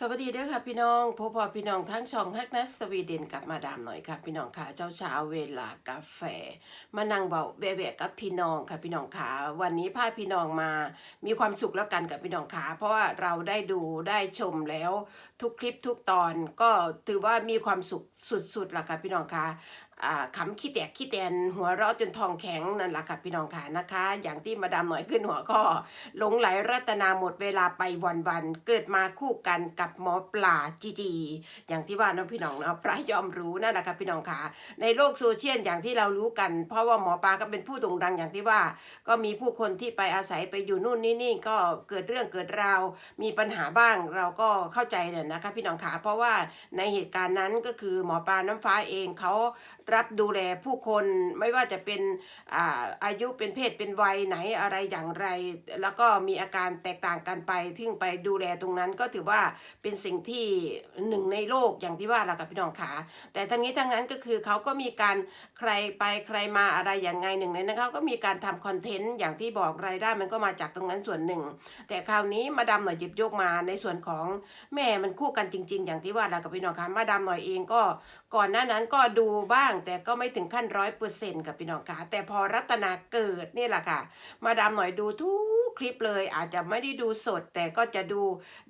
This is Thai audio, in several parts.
สวัสดีเด้อค่ะพี่น้องพบพอพี่น้องทั้งช่องฮักนัสสวีเดนกับมาดามหน่อยค่ะ พี่น้องค่ะเจ้าเช้าเวลากาแฟ มานั่งเบาแบะกับพี่น้องค่ะพี่น้องค่ะวันนี้พาพี่น้องมามีความสุขแล้วกันกับพี่น้องค่ะเพราะว่าเราได้ดูได้ชมแล้วทุกคลิปทุกตอนก็ถือว่ามีความสุขสุดๆล่ะค่ะพี่น้องค่ะอ่า ขำขี้แตกขี้แตนหัวเราะจนทองแข็งนั่นแหละค่ะพี่น้องค่ะนะคะ อย่างที่มาดามหน่อยขึ้นหัวข้อหลงไหลรัตนาหมดเวลาไปวันๆเกิดมาคู่กันกับหมอปลาจีจีอย่างที่ว่าน้องพี่น้องเนาะพระยอมรู้นั่นแหละครับพี่น้องค่ะในโลกโซเชียลอย่างที่เรารู้กัน เพราะว่าหมอปลาก็เป็นผู้โด่งดังอย่างที่ว่า ก็มีผู้คนที่ไปอาศัยไปอยู่นู่นนี่นี่ก็เกิดเรื่องเกิดราวมีปัญหาบ้างเราก็เข้าใจเนี่ยนะคะพี่น้องค่ะเพราะว่าในเหตุการณ์นั้นก็คือหมอปลาน้ำฟ้าเองเขารับดูแลผู้คนไม่ว่าจะเป็นอ่าอายุเป็นเพศเป็นวัยไหนอะไรอย่างไร แล้วก็มีอาการแตกต่างกันไปทึ่งไปดูแลตรงนั้นก็ถือว่าเป็นสิ่งที่หนึ่งในโลกอย่างที่ว่าล่ะกับพี่น้องขาแต่ทั้งนี้ทั้งนั้นก็คือเขาก็มีการใครไปใครมาอะไรอย่างไงหนึ่งในนั้นเขาก็มีการทำคอนเทนต์อย่างที่บอกรายได้มันก็มาจากตรงนั้นส่วนหนึ่ง แต่คราวนี้มาดามหน่อยหยิบยกมาในส่วนของแม่มันคู่กันจริง ๆ อย่างที่ว่าล่ะกับพี่น้องคะมาดามหน่อยเองก็ก่อนหน้านั้นก็ดูบ้างแต่ก็ไม่ถึงขั้นร้อยเปอร์เซ็นต์กับพี่น้องคะแต่พอรัตนาเกิดนี่แหละค่ะ มาดามหน่อยดูทุก คลิปเลย อาจจะไม่ได้ดูสด แต่ก็จะดู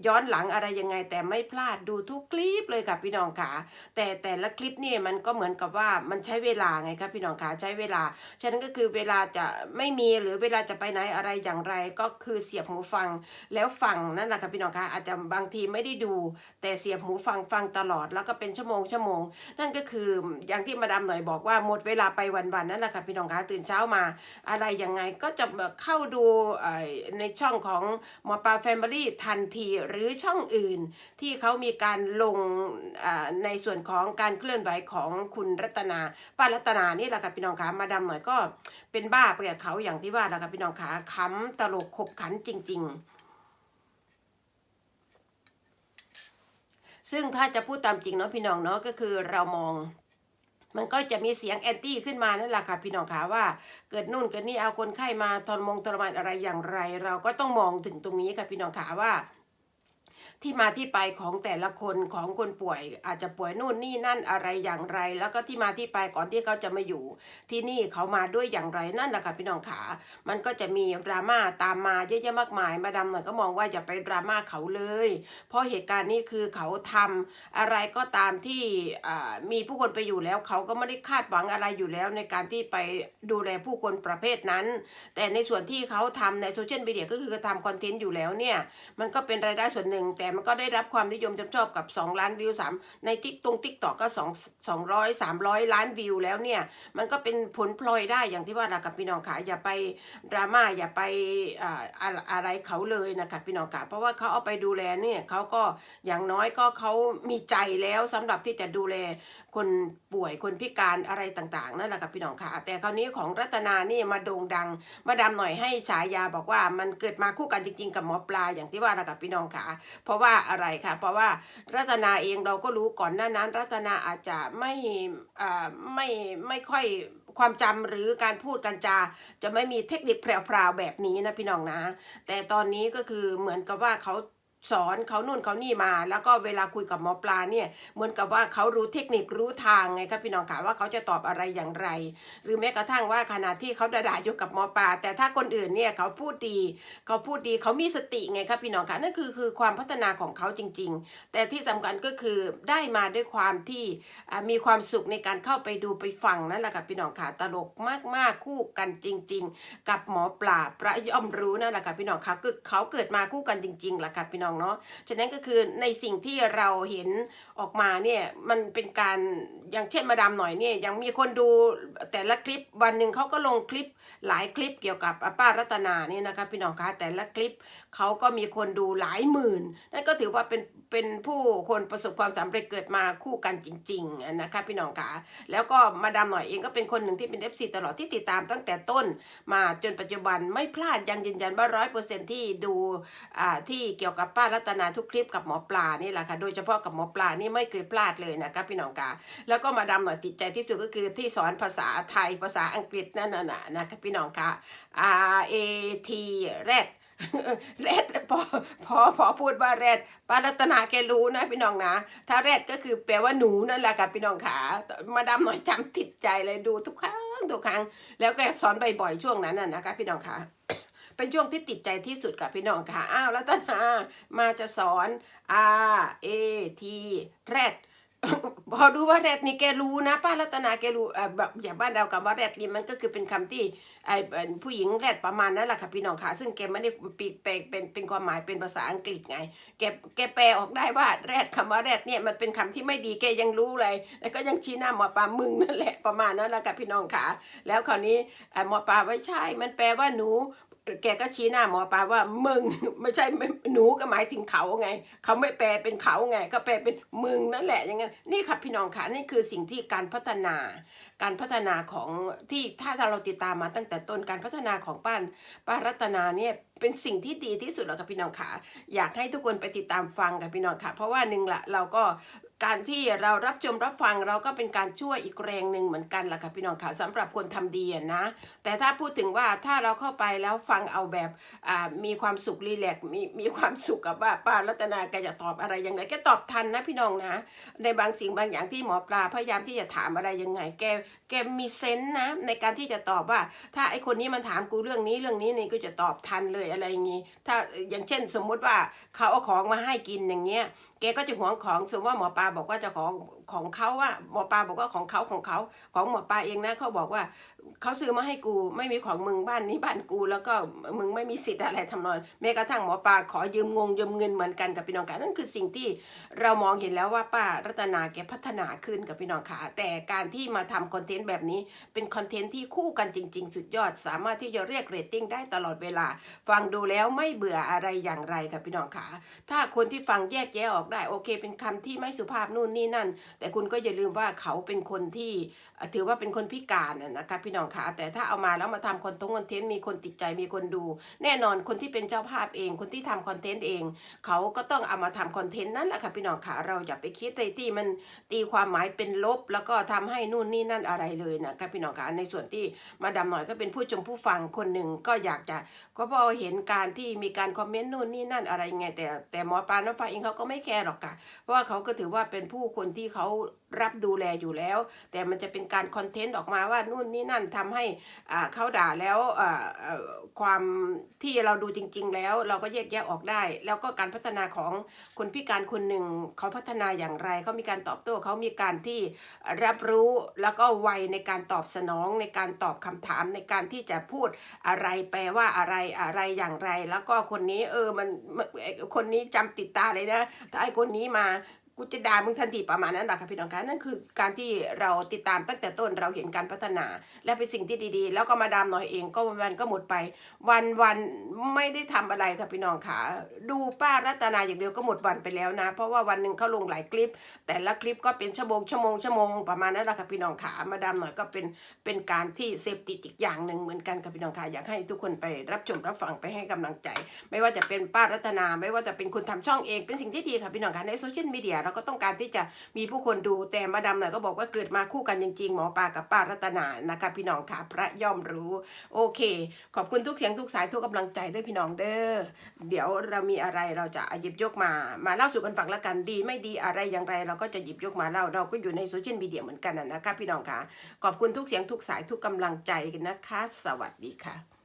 ย้อนหลังอะไรยังไง แต่ไม่พลาดดูทุกคลิปเลยค่ะพี่น้องค่ะแต่แต่ละคลิปนี่มันก็เหมือนกับว่ามันใช้เวลาไงครับพี่น้องค่ะใช้เวลาฉะนั้นก็คือเวลาจะไม่มีหรือเวลาจะไปไหนอะไรอย่างไร ก็คือเสียบหูฟังแล้วฟังนั่นแหละค่ะพี่น้องคะอาจจะบางทีไม่ได้ดู แต่เสียบหูฟังฟังตลอดแล้วก็เป็นชั่วโมงชั่วโมง นั่นก็คืออย่างที่มาดามหน่อยบอกว่าหมดเวลาไปวันๆนั่นแหละค่ะพี่น้องคะตื่นเช้ามา อะไรยังไงก็จะแบบเข้าดูในช่องของหมอปลาแฟมิลี่ทันทีหรือช่องอื่น ที่เขามีการลงในส่วนของการเคลื่อนไหวของคุณรัตนาป้ารัตนานี่แหละค่ะพี่น้องคะมาดาหน่อยก็เป็นบ้าไปกับเขาอย่างที่ว่าแหละค่ะพี่น้องคะขำตลกขบขันจริง ๆซึ่งถ้าจะพูดตามจริงเนาะพี่น้องเนาะก็คือเรามอง มันก็จะมีเสียงแอนตี้ขึ้นมานั่นแหละค่ะพี่น้องขาว่า เกิดนู่นเกิดนี่เอาคนไข้มาทรมงทรมานอะไรอย่างไร เราก็ต้องมองถึงตรงนี้ค่ะพี่น้องขาว่า ที่มาที่ไปของแต่ละคนของคนป่วย อาจจะป่วยนู่นนี่นั่นอะไรอย่างไร แล้วก็ที่มาที่ไปก่อนที่เขาจะมาอยู่ ที่นี่เขามาด้วยอย่างไรนั่นแหละค่ะพี่น้องขามันก็จะมีดราม่าตามมาเยอะแยะมากมาย มาดามหน่อยก็มองว่าอย่าไปดราม่าเขาเลย เพราะเหตุการณ์นี้คือเขาทำอะไรก็ตามที่มีผู้คนไปอยู่แล้ว เขาก็ไม่ได้คาดหวังอะไรอยู่แล้วในการที่ไปดูแลผู้คนประเภทนั้น แต่ในส่วนที่เขาทำในโซเชียลมีเดียก็คือทำคอนเทนต์อยู่แล้วเนี่ยมันก็เป็นรายได้ส่วนหนึ่งแต่มันก็ได้รับความนิยมจำชอบกับ 2 ล้านวิว3ในติ๊กตรงติ๊กตอกก็2 200 300 ล้านวิวแล้วเนี่ย มันก็เป็นผลพลอยได้อย่างที่ว่าละกับพี่น้องขาอย่าไปดราม่าอย่าไปอ่าอะอะไรเขาเลยนะคะพี่น้องขาเพราะว่าเขาเอาไปดูแลเนี่ยเขาก็อย่างน้อยก็เขามีใจแล้วสำหรับที่จะดูแลคนป่วยคนพิการอะไรต่างๆนั่นแหละค่ะพี่น้องค่ะ แต่คราวนี้ของรัตนานี่มาโด่งดัง มาดามหน่อยให้ฉายาบอกว่ามันเกิดมาคู่กันจริง ๆ กับหมอปลาอย่างที่ว่านะกับพี่น้องค่ะ เพราะว่าอะไรคะเพราะว่ารัตนาเองเราก็รู้ก่อนหน้านั้น รัตนาอาจจะไม่อ่าไม่ไม่ค่อยความจำหรือการพูดกันจา จะไม่มีเทคนิคแพรวๆแบบนี้นะพี่น้องนะ แต่ตอนนี้ก็คือเหมือนกับว่าเขา สอนเขานู่นเขานี่มา แล้วก็เวลาคุยกับหมอปลาเนี่ยเหมือนกับว่าเขารู้เทคนิครู้ทางไงครับพี่น้องค่ะว่าเขาจะตอบอะไรอย่างไร หรือแม้กระทั่งว่าขณะที่เขาด่าๆอยู่กับหมอปลา แต่ถ้าคนอื่นเนี่ยเขาพูดดีเขาพูดดีเขามีสติไงครับพี่น้องค่ะนั่นคือคือความพัฒนาของเขาจริง ๆ แต่ที่สำคัญก็คือได้มาด้วยความที่มีความสุขในการเข้าไปดูไปฟังนั่นแหละค่ะพี่น้องค่ะตลกมากๆคู่กันจริง ๆ กับหมอปลาพระย่อมรู้นั่นแหละค่ะพี่น้องค่ะคือเขาเกิดมาคู่กันจริงๆแหละค่ะพี่น้องเนาะฉะนั้นก็คือในสิ่งที่เราเห็นออกมาเนี่ยมันเป็นการอย่างเช่นมาดามหน่อยเนี่ยยังมีคนดูแต่ละคลิปวันหนึ่งเขาก็ลงคลิปหลายคลิปเกี่ยวกับป้ารัตนาเนี่ยนะคะพี่น้องคะแต่ละคลิปเขาก็มีคนดูหลายหมื่น นั่นก็ถือว่าเป็นเป็นผู้คนประสบความสำเร็จเกิดมาคู่กันจริงๆนะคะพี่น้องคะแล้วก็มาดามหน่อยเองก็เป็นคนหนึ่งที่เป็น FC ตลอดที่ติดตามตั้งแต่ต้นมาจนปัจจุบันไม่พลาดยังยืนยันว่าร้อยเปอร์เซ็นที่ดูที่เกี่ยวกับป้ารัตนาทุกคลิปกับหมอปลานี่แหละค่ะ โดยเฉพาะกับหมอปลานี่ไม่เคยพลาดเลยนะคะพี่น้องคะแล้วก็มาดาหน่อยติดใจที่สุดก็คือที่สอนภาษาไทยภาษาอังกฤษนั่นน่ะนะคะพี่น้องคะ R A T แรดแรดพอพอพอพูดว่าแรดป้ารัตนาแกรู้นะพี่น้องนะ ถ้าแรดก็คือแปลว่าหนูนั่นแหละค่ะพี่น้องขามาดามหน่อยจำติดใจเลยดูทุกครั้งทุกครั้ง แล้วก็สอนบ่อยๆช่วงนั้นน่ะนะคะพี่น้องขา เป็นช่วงที่ติดใจที่สุดค่ะพี่น้องค่ะ อ้าวรัตนามาจะสอน R A T แรดพอรู้ว่าแรดนี่แกรู้นะ ป้ารัตนาแกรู้เอ่อแบบอย่างบ้านเรากับว่าแรดนี่มันก็คือเป็นคำที่ไอ้เอ่อผู้หญิงแรดประมาณนั้นแหละค่ะพี่น้องค่ะ ซึ่งแกไม่ได้ปีกแปลเป็นเป็นความหมายเป็นภาษาอังกฤษไง แกแกแปลออกได้ว่าแรดคำว่าแรดเนี่ยมันเป็นคำที่ไม่ดีแกยังรู้เลย แล้วก็ยังชี้หน้าหมอปลามึงนั่นแหละประมาณนั้นแหละค่ะพี่น้องค่ะ แล้วคราวนี้อ่อหมอปลาไม่ใช่ มันแปลว่าหนู แกก็ชี้หน้าหมอปลาว่ามึงไม่ใช่หนูก็หมายถึงเขาไง เขาไม่แปลเป็นเขาไงก็แปลเป็นมึงนั่นแหละอย่างงั้นนี่ค่ะพี่น้องค่ะนี่คือสิ่งที่การพัฒนา การพัฒนาของที่ถ้าเราติดตามมาตั้งแต่ต้นการพัฒนาของป้านป้ารัตนาเนี่ยเป็นสิ่งที่ดีที่สุดแล้วค่ะพี่น้องค่ะอยากให้ทุกคนไปติดตามฟังค่ะพี่น้องค่ะ เพราะว่าหนึ่งละเราก็ การที่เรารับชมรับฟังเราก็เป็นการช่วยอีกแรงหนึ่งเหมือนกันแหละค่ะพี่น้องค่ะสำหรับคนทำดีนะ แต่ถ้าพูดถึงว่าถ้าเราเข้าไปแล้วฟังเอาแบบมีความสุขรีแลกมีมีความสุขกับว่าป้ารัตนาแกจะตอบอะไรยังไงแกตอบทันนะพี่น้องนะ ในบางสิ่งบางอย่างที่หมอปลาพยายามที่จะถามอะไรยังไง แกแกมีเซนส์นะในการที่จะตอบว่า ถ้าไอคนนี้มันถามกูเรื่องนี้เรื่องนี้นี่ก็จะตอบทันเลยอะไรอย่างงี้ถ้าอย่างเช่นสมมุติว่าเขาเอาของมาให้กินอย่างเงี้ยแกก็จะหวงของสมมติว่าหมอปลาบอกว่าจะขอ ของเขาว่าหมอปลาบอกว่าของเขาของเขาของหมอปลาเองนะเขาบอกว่าเขาซื้อมาให้กูไม่มีของมึงบ้านนี้บ้านกู แล้วก็มึงไม่มีสิทธิ์อะไรทำนองแม้กระทั่งหมอปลาขอยืมงงยืมเงินเหมือนกันกับพี่น้องค่ะนั่นคือสิ่งที่เรามองเห็นแล้วว่าป้ารัตนาแกพัฒนาขึ้นกับพี่น้องค่ะแต่การที่มาทำคอนเทนต์แบบนี้เป็นคอนเทนต์ที่คู่กันจริง ๆ สุดยอด สามารถที่จะเรียกเรตติ้งได้ตลอดเวลา ฟังดูแล้วไม่เบื่ออะไรอย่างไรกับพี่น้องค่ะถ้าคนที่ฟังแยกแยะออกได้โอเค เป็นคำที่ไม่สุภาพนู่นนี่นั่นแต่คุณก็อย่าลืมว่าเขาเป็นคนที่ถือว่าเป็นคนพิการนะนะคะพี่น้องคะแต่ถ้าเอามาแล้วมาทำคอนทงคอนเทนต์มีคนติดใจมีคนดู แน่นอนคนที่เป็นเจ้าภาพเอง คนที่ทำคอนเทนต์เอง เขาก็ต้องเอามาทำคอนเทนต์นั่นแหละค่ะพี่น้องค่ะเราอย่าไปคิดอะไรที่มันตีความหมายเป็นลบ แล้วก็ทำให้นู่นนี่นั่นอะไรเลยนะคะพี่น้องค่ะในส่วนที่มาดาหน่อยก็เป็นผู้ชมผู้ฟังคนหนึ่งก็อยากจะก็พอเห็นการที่มีการคอมเมนต์นู่นนี่นั่นอะไรไงแต่แต่หมอปลาน้ำฟ้าเองเขาก็ไม่แคร์หรอกค่ะเพราะว่าเขาก็ถือว่าเป็นผู้คนที่เขารับดูแลอยู่แล้ว แต่มันจะเป็นการคอนเทนต์ออกมาว่านู่นนี่นั่นทำให้อ่าเขาด่าแล้วอ่าความที่เราดูจริง ๆ แล้วเราก็แยกแยะออกได้ แล้วก็การพัฒนาของคนพิการคนหนึ่งเขาพัฒนาอย่างไรเขามีการตอบโต้เขามีการที่รับรู้แล้วก็ไวในการตอบสนองในการตอบคำถามในการที่จะพูดอะไรแปลว่าอะไรอะไรอย่างไร แล้วก็คนนี้เออมันคนนี้จำติดตาเลยนะถ้าไอ้คนนี้มา กูจะด่ามึงทันทีประมาณนั้นแหละค่ะพี่น้องคะนั่นคือการที่เราติดตามตั้งแต่ต้นเราเห็นการพัฒนา และเป็นสิ่งที่ดีๆ แล้วก็มาดามหน่อยเองก็วันก็หมดไป วันวันไม่ได้ทำอะไรค่ะพี่น้องค่ะดูป้ารัตนาอย่างเดียวก็หมดวันไปแล้วนะ เพราะว่าวันหนึ่งเขาลงหลายคลิป แต่ละคลิปก็เป็นชั่วโมงชั่วโมงชั่วโมงประมาณนั้นแหละค่ะพี่น้องค่ะมาดามหน่อยก็เป็นเป็นการที่เสพติดอีกอย่างหนึ่งเหมือนกันกับพี่น้องค่ะอยากให้ทุกคนไปรับชมรับฟังไปให้กำลังใจ ไม่ว่าจะเป็นป้ารัตนา ไม่ว่าจะเป็นคนทำช่องเองเป็นสิ่งที่ดีค่ะพี่น้องค่ะในโซเชียลมีเดียเราก็ต้องการที่จะมีผู้คนดูแต่มาดามหน่อยก็บอกว่าเกิดมาคู่กันจริงๆ หมอปลากับป้ารัตนานะคะพี่น้องค่ะพระย่อมรู้ โอเค ขอบคุณทุกเสียงทุกสายทุกกำลังใจด้วยพี่น้องเด้อเดี๋ยวเรามีอะไรเราจะหยิบยกมา มาเล่าสู่กันฟังละกันดี ไม่ดีอะไรอย่างไร เราก็จะหยิบยกมาเล่าเราก็อยู่ในโซเชียลมีเดียเหมือนกันนะนะคะพี่น้องค่ะขอบคุณทุกเสียงทุกสายทุกกำลังใจนะคะ สวัสดีค่ะ